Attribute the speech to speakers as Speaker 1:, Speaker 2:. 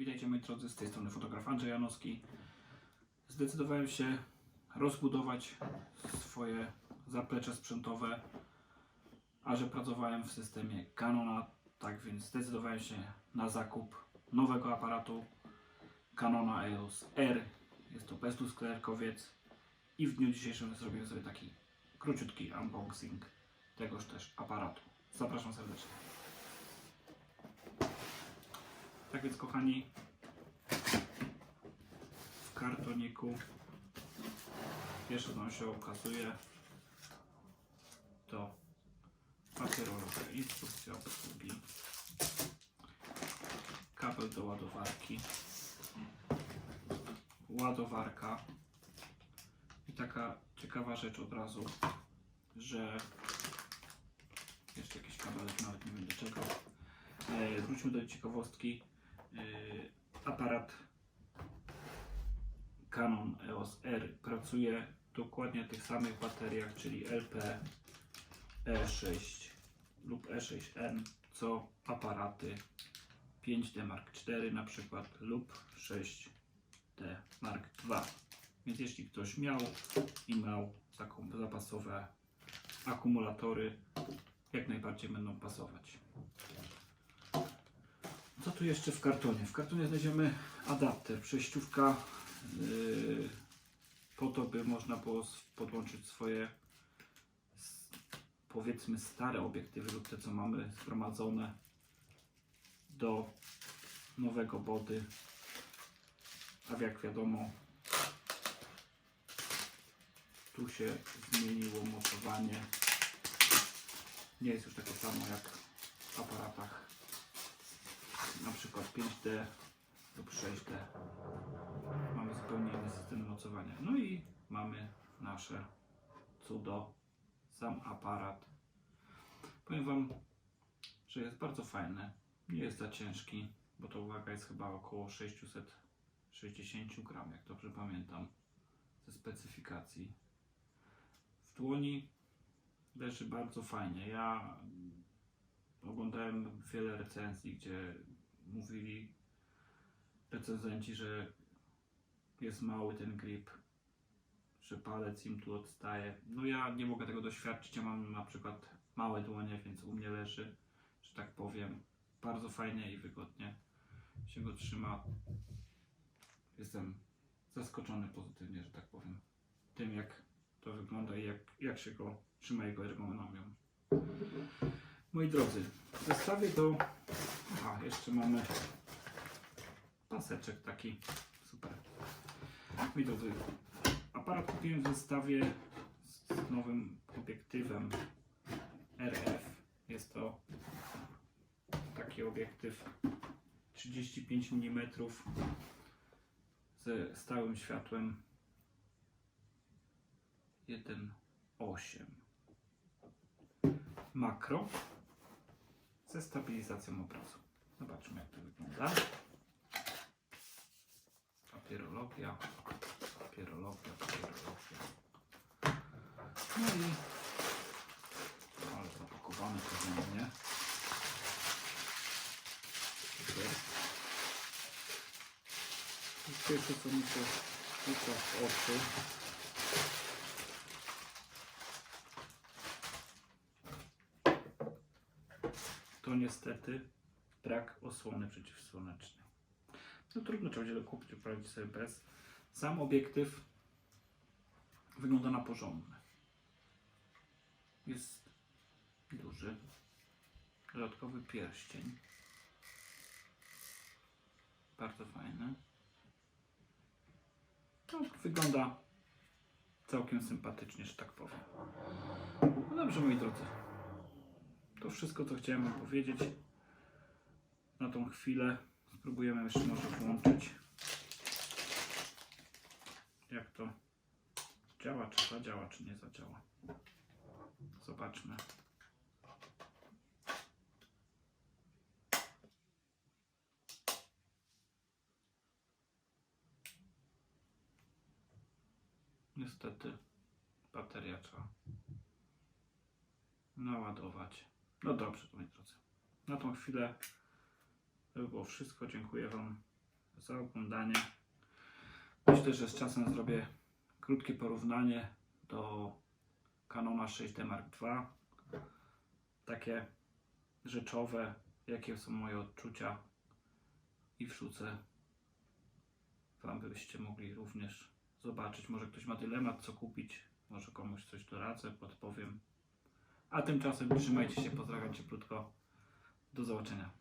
Speaker 1: Witajcie moi drodzy, z tej strony fotograf Andrzej Janowski. Zdecydowałem się rozbudować swoje zaplecze sprzętowe, a że pracowałem w systemie Canona, tak więc zdecydowałem się na zakup nowego aparatu Canona EOS R. Jest to bezlusterkowiec i w dniu dzisiejszym zrobię sobie taki króciutki unboxing tegoż też aparatu. Zapraszam serdecznie. Tak więc kochani, w kartoniku pierwsze co się okazuje to papierologa instrukcja obsługi, kabel do ładowarki, ładowarka i taka ciekawa rzecz od razu, że jeszcze jakiś kabelek, nawet nie wiem do czego. Wróćmy do ciekawostki. E, aparat Canon EOS R pracuje dokładnie na tych samych bateriach, czyli LP E6 lub E6N, co aparaty 5D Mark IV na przykład lub 6D Mark II. Więc jeśli ktoś miał i miał taką zapasowe akumulatory, jak najbardziej będą pasować. Co tu jeszcze w kartonie? W kartonie znajdziemy adapter, przejściówka yy, po to, by można było podłączyć swoje powiedzmy stare obiektywy lub te, co mamy zgromadzone do nowego body. A jak wiadomo, tu się zmieniło mocowanie. Nie jest już takie samo jak w aparatach na przykład 5D lub 6D. Mamy zupełnie inny system mocowania. No i mamy nasze cudo, sam aparat. Powiem Wam, że jest bardzo fajny. Nie jest za ciężki, bo to waga jest chyba około 660 gram, jak dobrze pamiętam, ze specyfikacji. W dłoni leży bardzo fajnie. Ja oglądałem wiele recenzji, gdzie mówili recenzenci, że jest mały ten grip, że palec im tu odstaje. No ja nie mogę tego doświadczyć, ja mam na przykład małe dłonie, więc u mnie leży, że tak powiem, bardzo fajnie i wygodnie się go trzyma. Jestem zaskoczony pozytywnie, że tak powiem, tym jak to wygląda i jak, jak się go trzyma jego ergonomią. Moi drodzy, w do... A, jeszcze mamy paseczek taki. Super. Moi drodzy, aparat kupiłem w zestawie z nowym obiektywem RF. Jest to taki obiektyw 35 mm ze stałym światłem 1.8 makro ze stabilizacją obrazu. To wygląda. Papierologia, papierologia, papierologia. No i ale zapakowane porządnie. Pierwsze co mi się rzuca w oczy to niestety brak osłony przeciwsłonecznej. No trudno, trzeba będzie dokupić, poradzić sobie bez. Sam obiektyw wygląda na porządny. Jest duży. Dodatkowy pierścień. Bardzo fajny. No, wygląda całkiem sympatycznie, że tak powiem. No dobrze, moi drodzy. To wszystko, co chciałem powiedzieć na tą chwilę. Spróbujemy jeszcze może włączyć. Jak to działa, czy zadziała, czy nie zadziała. Zobaczmy. Niestety bateria trzeba naładować. No dobrze, moi drodzy. Na tą chwilę to by było wszystko. Dziękuję Wam za oglądanie. Myślę, że z czasem zrobię krótkie porównanie do Canona 6D Mark II. Takie rzeczowe, jakie są moje odczucia i wrzucę Wam byście mogli również zobaczyć. Może ktoś ma dylemat, co kupić. Może komuś coś doradzę, podpowiem. A tymczasem trzymajcie się, pozdrawiam cieplutko. Do zobaczenia.